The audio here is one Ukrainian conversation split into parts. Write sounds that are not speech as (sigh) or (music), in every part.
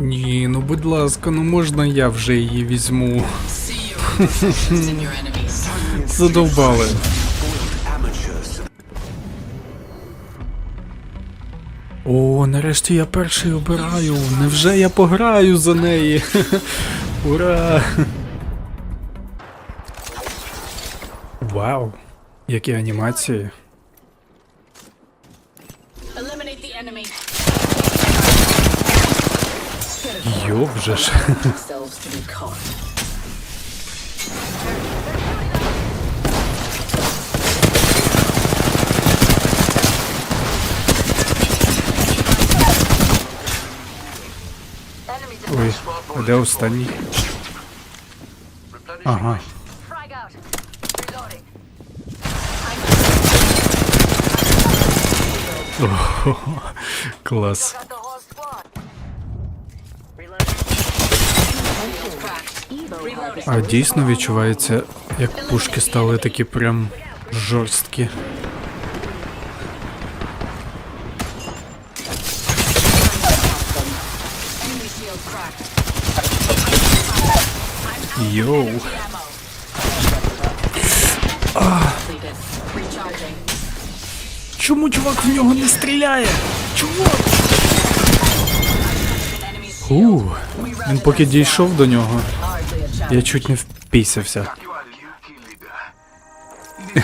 Ні, ну будь ласка, ну можна я вже її візьму. (laughs) Задовбали. О, нарешті я перший обираю. Невже я пограю за неї? (laughs) Ура! Вау! Які анімації. Eliminate the enemy. Йоп же ж. Themselves to be caught. Ой, а де останній? Ага. Frag out. Reloading. Клас. А дійсно відчувається, як пушки стали такі прям жорсткі. Йоу. Recharging. Чому чувак в нього не стріляє? Enemy. У, він поки дійшов до нього. Я чуть не впісявся. (laughs)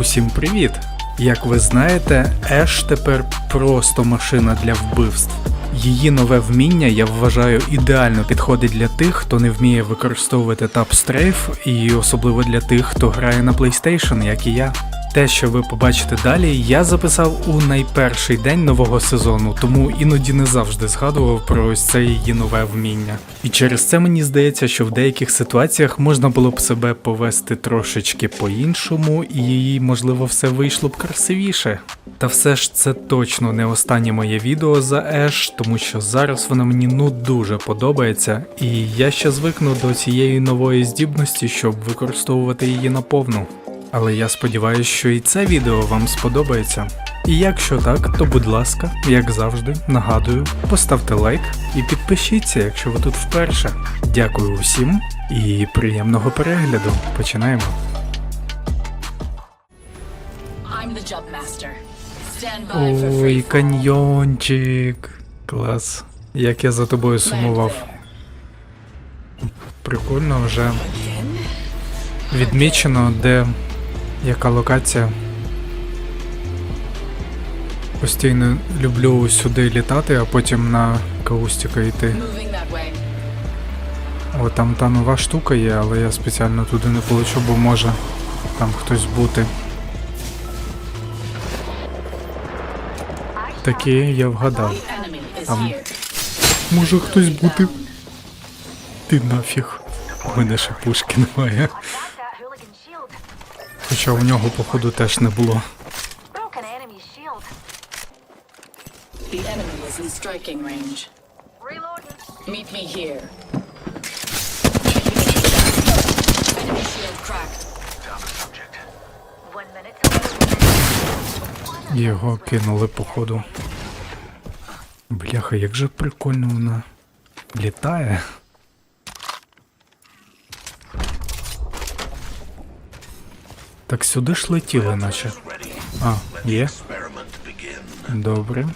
Усім привіт! Як ви знаєте, Еш тепер просто машина для вбивств. Її нове вміння, я вважаю, ідеально підходить для тих, хто не вміє використовувати тапстрейф, і особливо для тих, хто грає на PlayStation, як і я. Те, що ви побачите далі, я записав у найперший день нового сезону, тому іноді не завжди згадував про ось це її нове вміння. І через це мені здається, що в деяких ситуаціях можна було б себе повести трошечки по-іншому, і їй, можливо, все вийшло б красивіше. Та все ж це точно не останнє моє відео за Еш, тому що зараз вона мені ну дуже подобається, і я ще звикну до цієї нової здібності, щоб використовувати її наповну. Але я сподіваюся, що і це відео вам сподобається. І якщо так, то будь ласка, як завжди, нагадую, поставте лайк і підпишіться, якщо ви тут вперше. Дякую усім і приємного перегляду. Починаємо. Ой, каньйончик. Клас. Як я за тобою сумував. Прикольно вже відмічено, де яка локація. Постійно люблю сюди літати, а потім на Каустіка йти. О, там та нова штука є, але я спеціально туди не полечу, бо може там хтось бути. Такі я вгадав. Here. Може хтось бути. Ти нафіг. У мене ще пушки немає. Хоча у нього, походу, теж не було. Broken enemy shield. The enemy is in striking range. Reloading. Meet me here. Enemy shield cracked. One minute till Його кинули, походу. Бляха, як же прикольно вона літає. Так сюди ж летіли, наче. А, є. Добре.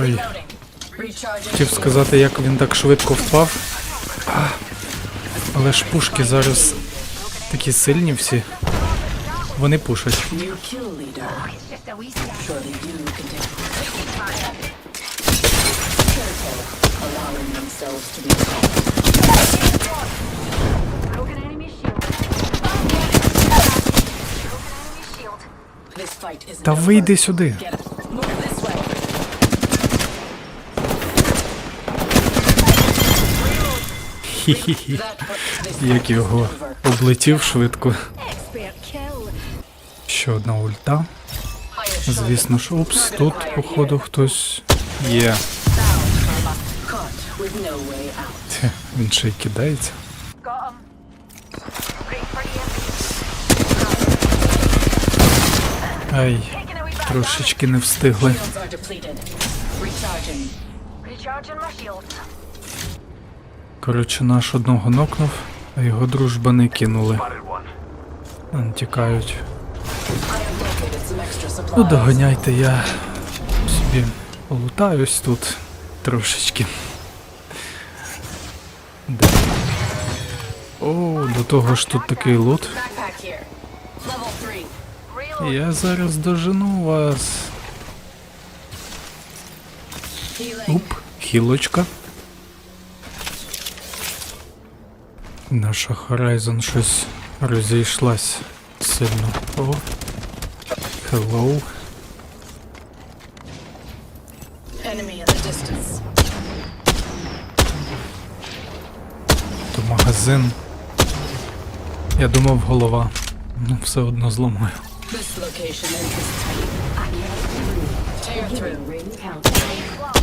Ой, хотів сказати, як він так швидко впав. А, але ж пушки зараз такі сильні всі. Вони пушать. New kill leader. (laughs) Як його облетів швидко. Ще одна ульта. Звісно ж, упс, тут, походу, хтось Є. Тьф, Він ще й кидається. Ай, трошечки не встигли. Shields are depleted. Recharging. damage. Recharging my shields. Коротше, наш одного нокнув, а його дружбани кинули. Тікають. Ну, доганяйте, я собі полутаюсь тут трошечки. Де? О, до того ж тут такий лут. Backpack here. Level 3. Reload. Я зараз дожену вас. Уп, хілочка. Наша Horizon щось розійшлась сильно. О. Hello. Enemy at the distance. То магазин. Я думав голова. Ну, все одно зламаю. This location interests me. Tear through. Enemy shield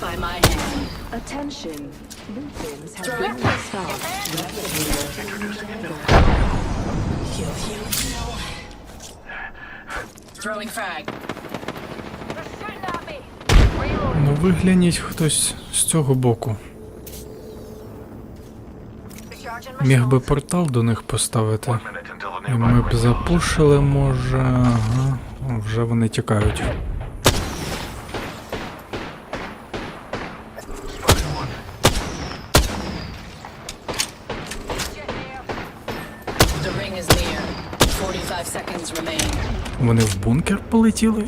by my hand. Attention. Lupins have been stopped. Throwing frag. Ну вигляніть хтось з цього боку. Міг би портал до них поставити. І ми б запушили, може. Ага. Вже вони тікають. Вони в бункер полетіли?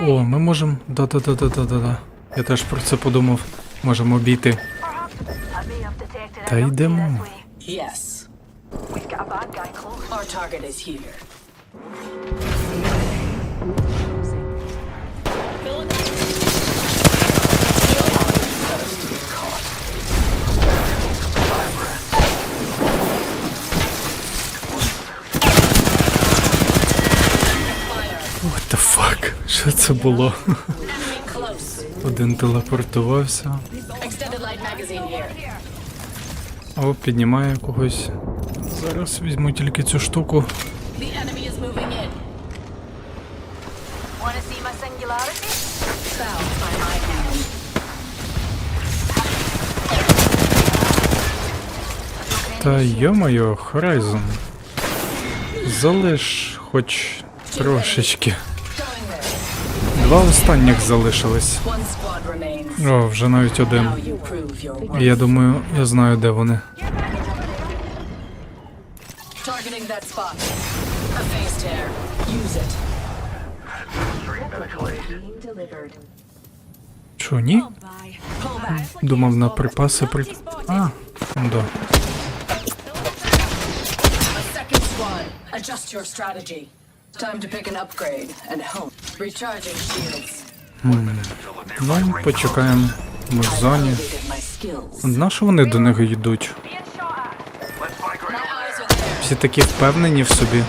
О, ми можемо. Да-да-да-да-да-да. Я теж про це подумав. Можемо обійти. Та йдемо. Yes. Our target is. Це було? Один телепортувався. О, піднімає когось. Зараз візьму тільки цю штуку. Та йо-моє, Horizon. Залиш хоч трошечки. Два останніх залишились. О, вже навіть один. Я думаю, я знаю, де вони. Що, ні? Думав на припаси при. А, да. Adjust your strategy. Time to pick an upgrade and home. Recharging shields. Ну, почекаємо. Ми в зоні. elevated my skills. На що вони до них йдуть? Всі такі впевнені в собі.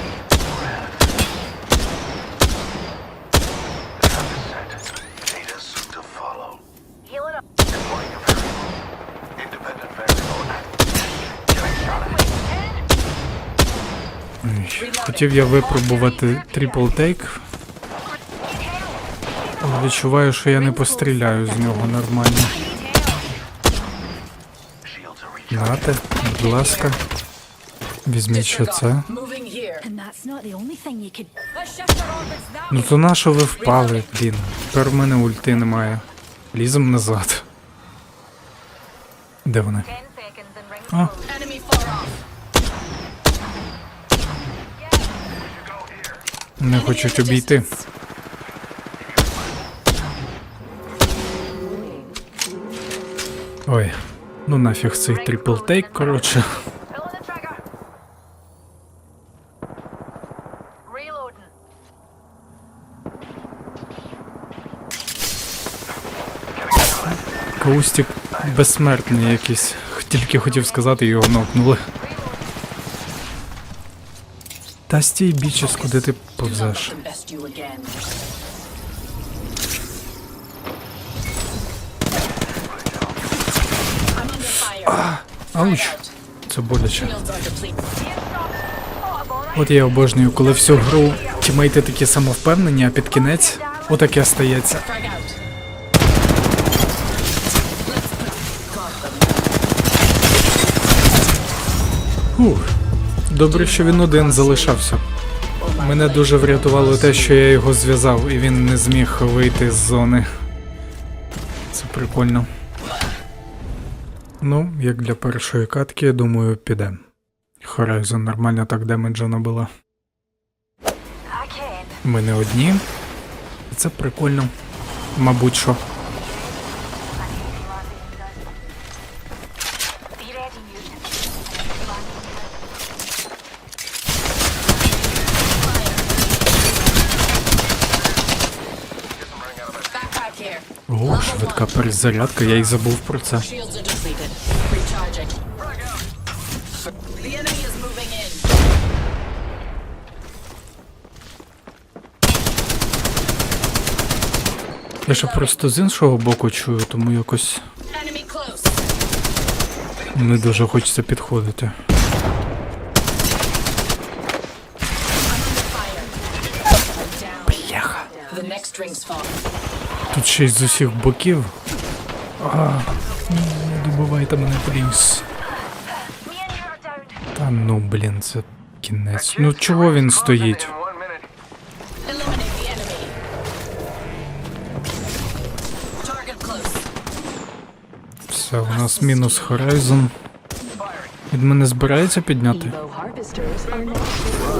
Хотів я випробувати трипл тейк, відчуваю, що я не постріляю з нього нормально. Нате, будь ласка. Візьміть ще це. Ну то на що ви впали, блін? Тепер в мене ульти немає. Лізем назад. Де вони? 10 seconds and ring А, не хочуть обійти. Ой, ну нафіг цей тейк, коротше. Каустік безсмертний якийсь. Тільки хотів сказати, його нокнули. Та стій бічес, куди ти повзеш. А, ауч, це боляче. От я обожнюю, коли всю гру тімейти такі самовпевнені, а під кінець отаке стається. Ух. Добре, що він один залишався. Мене дуже врятувало те, що я його зв'язав, і він не зміг вийти з зони. Це прикольно. Ну, як для першої катки, я думаю, піде. Horizon нормально так. I can. Ми не одні. Це прикольно. Мабуть, що. О, швидка перезарядка, я й забув про це. Я ще просто з іншого боку чую, тому якось не дуже хочеться підходити. Бляха. Тут ще й з усіх боків. А, ні, не добивайте мене, down. Та ну, блін, це кінець. Ну чого він стоїть? Все, у нас мінус Horizon. Від мене збирається підняти?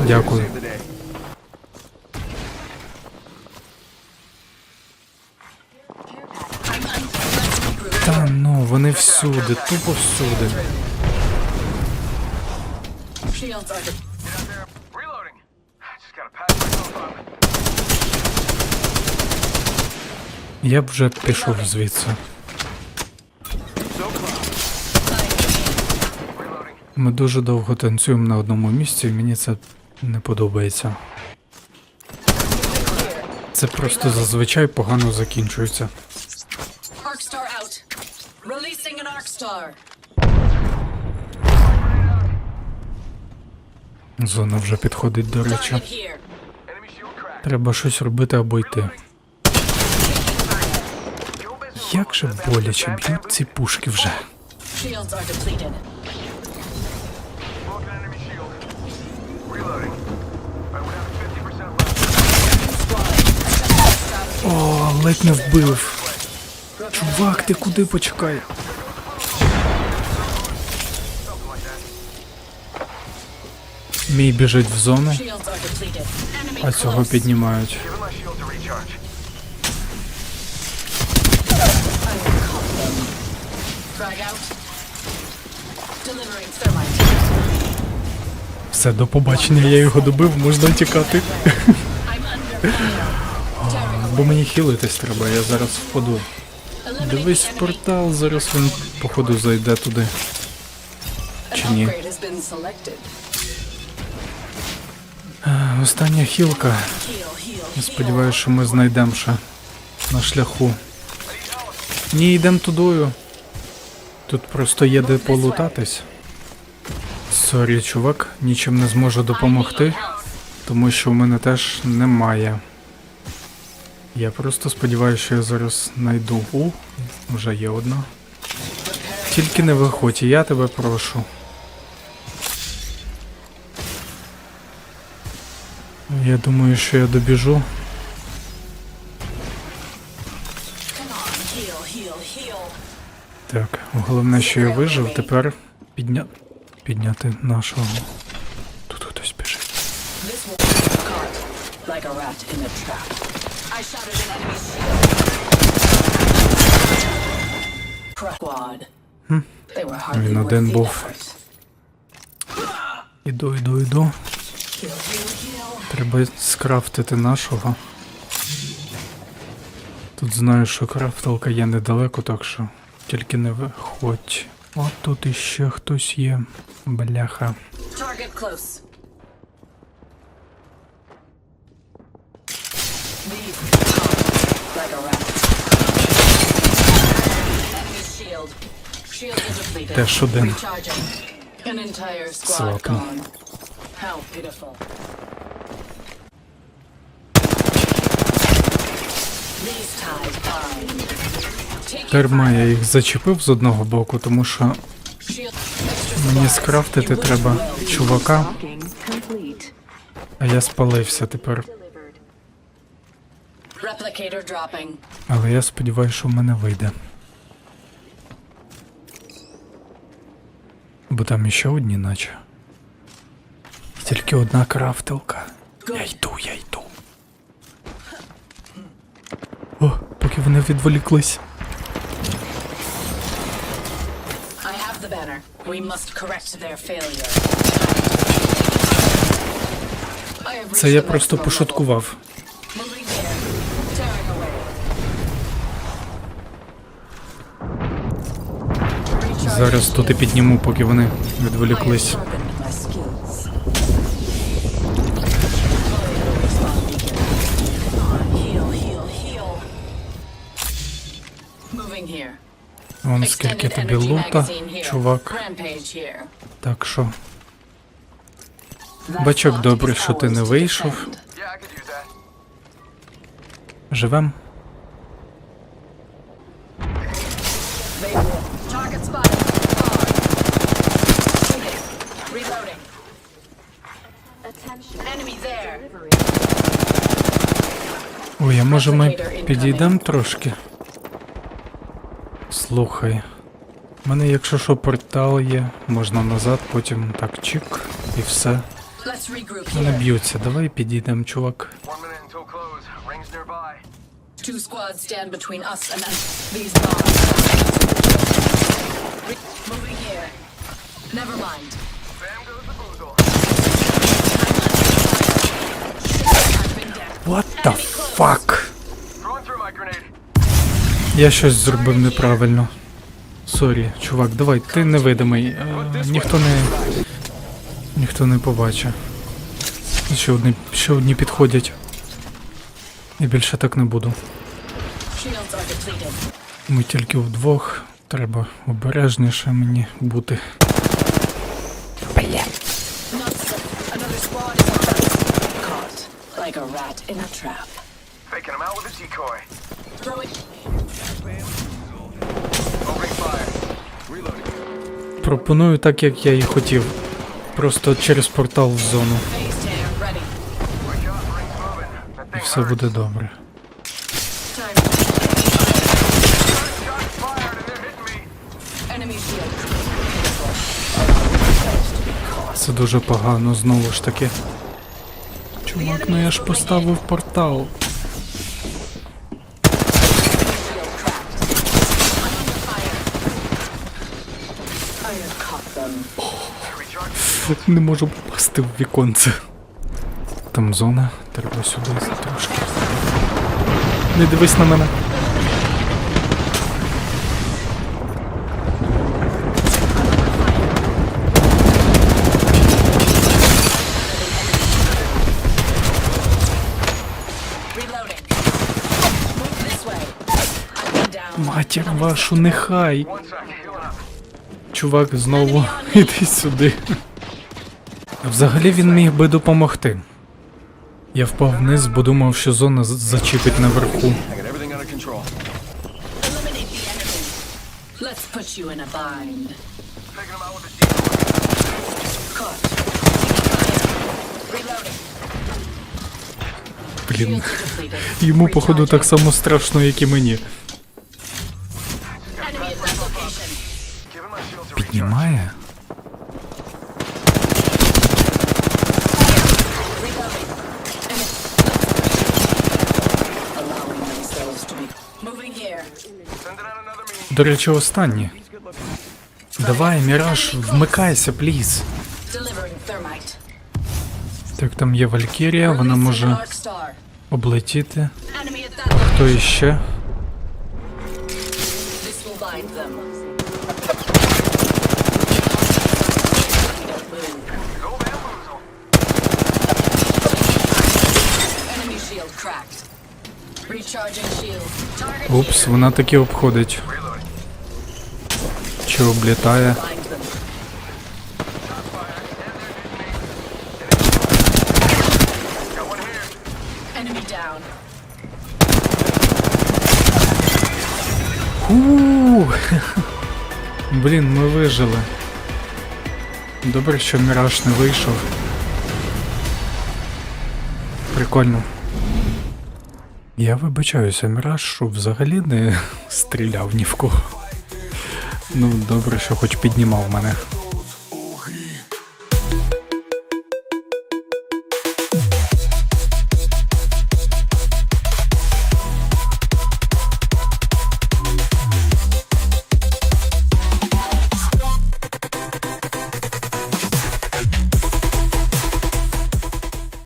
Дякую. Вони всюди, тупо всюди. Я б вже пішов звідси. Ми дуже довго танцюємо на одному місці, і мені це не подобається. Це просто зазвичай погано закінчується. Зона вже підходить до речі. Треба щось робити або йти. Як же боляче б'ють ці пушки вже. Shields are depleted. Broken enemy shield. Reloading. I would have 50% left. О, ледь не вбив. Чувак, ти куди почекай? Мій біжить в зону, а цього піднімають. Все, до побачення, я його добив, можна тікати. (laughs) Бо мені хілитись треба, я зараз впаду. Дивись в портал, зараз він, походу, зайде туди. Чи ні? Остання хілка. Я сподіваюся, що ми знайдемо ще на шляху. Ні, йдемо тудою. Тут просто є де полутатись. Сорі, чувак, нічим не зможу допомогти, тому що в мене теж немає. Я просто сподіваюся, що я зараз знайду. У, вже є одна. Тільки не виходь, я тебе прошу. Я думаю, що я добіжу. Так, головне, що я вижив, тепер підня... підняти нашого. Тут хтось біжить. Він один був. Іду, іду, іду. Треба скрафтити нашого. Тут знаю, що крафталка є недалеко, так що тільки не виходь. О, тут іще хтось є. Бляха. Target close. These caught like a rat. Enemy shield. Shields are depleted. Теж один. Recharging. An entire squad Слабно. gone. How pitiful. These ties bind. Take your Дарма я їх зачепив з одного боку, тому що мені скрафтити треба чувака, а я спалився тепер. Але я сподіваюся, що в мене вийде. Бо там іще одні, наче. Тільки одна крафтилка. Я йду, я йду. О, поки вони відволіклись. I have the banner. We must correct their failure. I have Це reached я the просто maximum пошуткував. level. Moving here. Tearing away. Recharging Зараз тут і підніму, поки вони відволіклись. Вон скільки тобі лута, чувак. Так що, Бачок, добре, що ти не вийшов. живем? Ой, а може ми підійдемо трошки? Слухай. У мене, якщо що, портал є, можна назад, потім так чик і все. Вони here. б'ються. Давай підійдемо, чувак. Two squads stand between us and. These bombs. Moving here. Never mind. What the fuck? Throwing through my grenade. Я щось зробив неправильно. Сорі, чувак, давай, ти невидимий. Е, ніхто не. Ніхто не побачить. Ще одні, ще одні підходять. І більше так не буду. Ми тільки вдвох. Треба обережніше мені бути. On Like a rat in a trap. Faking him out with a decoy. Throw it. Пропоную так, як я і хотів. Просто через портал в зону. І все буде добре. Це дуже погано, знову ж таки. Чувак, ну я ж поставив портал. Shield cracked. I'm under fire. I have caught them. Recharge. Не можу попасти в віконце. Там зона, треба сюди трошки. Не дивись на мене. Матір вашу, нехай. Чувак, знову іди сюди. Взагалі він міг би допомогти. Я впав вниз, бо думав, що зона зачіпить наверху. Блін. Йому, походу, так само страшно, як і мені. Mean. До речі, останнє. Давай, Міраж, вмикайся, пліз. Так, там є Валькірія, вона може облетіти. That Хто іще? Упс, вона таки обходить. Наче облітає. (laughs) Блін, ми вижили. Добре, що Міраж не вийшов. Прикольно. Я вибачаюся, Міраж, що взагалі не (laughs) стріляв ні в кого. Ну, добре, що хоч піднімав мене.